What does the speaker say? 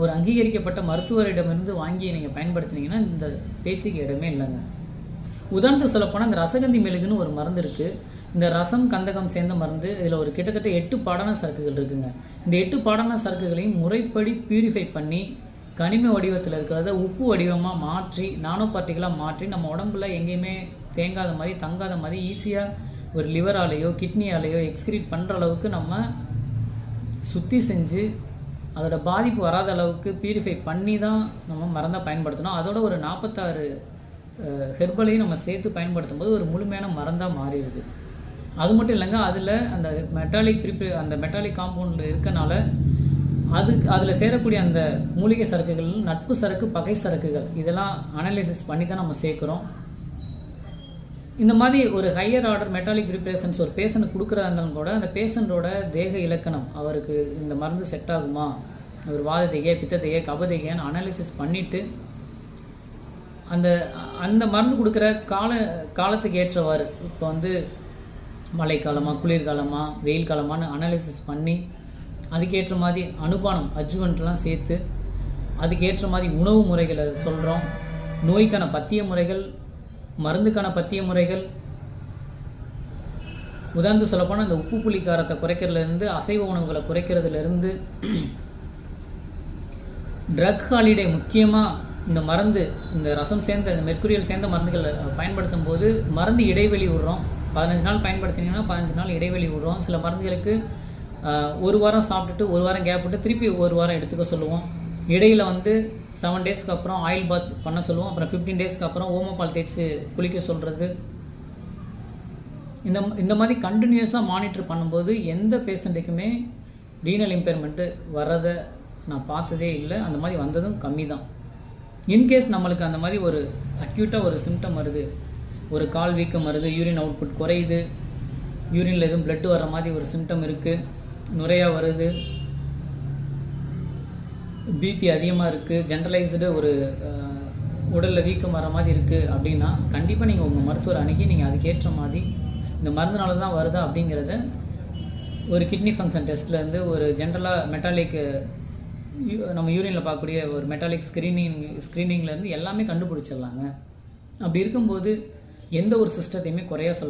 ஒரு அங்கீகரிக்கப்பட்ட மருத்துவரிடமிருந்து வாங்கி நீங்கள் பயன்படுத்தினீங்கன்னா இந்த பேச்சுக்கு இடமே இல்லைங்க. உதாரணத்துக்கு சொல்லப்போனால் இந்த ரசகந்தி மெழுகுன்னு ஒரு மருந்து இருக்குது இந்த ரசம் கந்தகம் சேர்ந்த மருந்து இதில் ஒரு கிட்டத்தட்ட எட்டு பாடான சரக்குகள் இருக்குங்க. இந்த எட்டு பாடான சரக்குகளையும் முறைப்படி பியூரிஃபை பண்ணி கனிம வடிவத்தில் இருக்கிறத உப்பு வடிவமாக மாற்றி நானோ பார்ட்டிகளாக மாற்றி நம்ம உடம்புல எங்கேயுமே தேங்காத மாதிரி தங்காத மாதிரி ஈஸியாக ஒரு லிவராலேயோ கிட்னியாலேயோ எக்ஸ்கிரீட் பண்ணுற அளவுக்கு நம்ம சுத்தி செஞ்சு அதோட பாதிப்பு வராத அளவுக்கு பியூரிஃபை பண்ணி தான் நம்ம மருந்தை பயன்படுத்தணும். அதோட ஒரு நாற்பத்தாறு ஹெர்பலையும் நம்ம சேர்த்து பயன்படுத்தும் போது ஒரு முழுமையான மருந்தாக மாறிடுது. அது மட்டும் இல்லைங்க அதில் அந்த மெட்டாலிக் ப்ரிப்பே அந்த மெட்டாலிக் காம்பவுண்டில் இருக்கனால அது அதில் சேரக்கூடிய அந்த மூலிகை சரக்குகள் நட்பு சரக்கு பகை சரக்குகள் இதெல்லாம் அனலைசிஸ் பண்ணி தான் நம்ம சேர்க்குறோம். இந்த மாதிரி ஒரு ஹையர் ஆர்டர் மெட்டாலிக் ப்ரிப்பரேஷன்ஸ் ஒரு பேஷண்ட் கொடுக்குறதா இருந்தாலும் கூட அந்த பேஷண்ட்டோட தேக இலக்கணம் அவருக்கு இந்த மருந்து செட் ஆகுமா? ஒரு வாதத்தையே பித்தத்தையே கபதையேன்னு அனாலிசிஸ் பண்ணிவிட்டு அந்த அந்த மருந்து கொடுக்குற கால காலத்துக்கு ஏற்றவாறு இப்போ வந்து மழைக்காலமாக குளிர்காலமாக வெயில் காலமான்னு அனாலிசிஸ் பண்ணி அதுக்கேற்ற மாதிரி அனுபானம் அஜுவன்ட்லாம் சேர்த்து அதுக்கேற்ற மாதிரி உணவு முறைகளை சொல்கிறோம் நோய்க்கான பத்திய முறைகள் மருந்துக்கான பத்திய முறைகள் உதாரணத்து சொல்லப்போனால் இந்த உப்பு புளி காரத்தை குறைக்கிறதுலேருந்து அசைவ உணவுகளை குறைக்கிறதுலேருந்து ட்ரக் ஹாலிடே முக்கியமாக இந்த மருந்து இந்த ரசம் சேர்ந்த இந்த மெர்க்குரியல் சேர்ந்த மருந்துகளை பயன்படுத்தும் போது மருந்து இடைவெளி விடுறோம். பதினஞ்சு நாள் பயன்படுத்தினீங்கன்னா பதினஞ்சு நாள் இடைவெளி விடுறோம். சில மருந்துகளுக்கு ஒரு வாரம் சாப்பிட்டுட்டு ஒரு வாரம் கேப் விட்டு திருப்பி ஒரு வாரம் எடுத்துக்க சொல்லுவோம். இடையில் வந்து செவன் டேஸ்க்கு அப்புறம் ஆயில் பாத் பண்ண சொல்லுவோம். அப்புறம் ஃபிஃப்டீன் டேஸ்க்கு அப்புறம் ஓமோபால் தேய்ச்சி குளிக்க சொல்கிறது இந்த இந்த மாதிரி கண்டினியூஸாக மானிட்டர் பண்ணும்போது எந்த பேஷண்ட்டுக்குமே ரீனல் இம்பேர்மெண்ட்டு வர்றதை நான் பார்த்ததே இல்லை. அந்த மாதிரி வந்ததும் கம்மி தான். இன்கேஸ் நம்மளுக்கு அந்த மாதிரி ஒரு அக்யூட்டாக ஒரு சிம்டம் வருது ஒரு கால் வீக்கம் வருது யூரின் அவுட்புட் குறையுது யூரினில் எதுவும் blood வர மாதிரி ஒரு சிம்டம் இருக்குது நுரையாக வருது பிபி அதிகமாக இருக்குது ஜென்ரலைஸ்டு ஒரு உடலில் வீக்கம் வர மாதிரி இருக்குது அப்படின்னா கண்டிப்பாக நீங்கள் உங்கள் மருத்துவர் அணுகி நீங்கள் அதுக்கேற்ற மாதிரி இந்த மருந்துனால தான் வருதா அப்படிங்கிறத ஒரு கிட்னி ஃபங்க்ஷன் டெஸ்ட்லேருந்து ஒரு ஜென்ரலாக மெட்டாலிக் நம்ம யூரினில் பார்க்கக்கூடிய ஒரு மெட்டாலிக் ஸ்க்ரீனிங் ஸ்க்ரீனிங்லேருந்து எல்லாமே கண்டுபிடிச்சிடலாங்க. அப்படி இருக்கும்போது எந்த ஒரு சிஸ்டத்தையுமே குறையா சொல்ல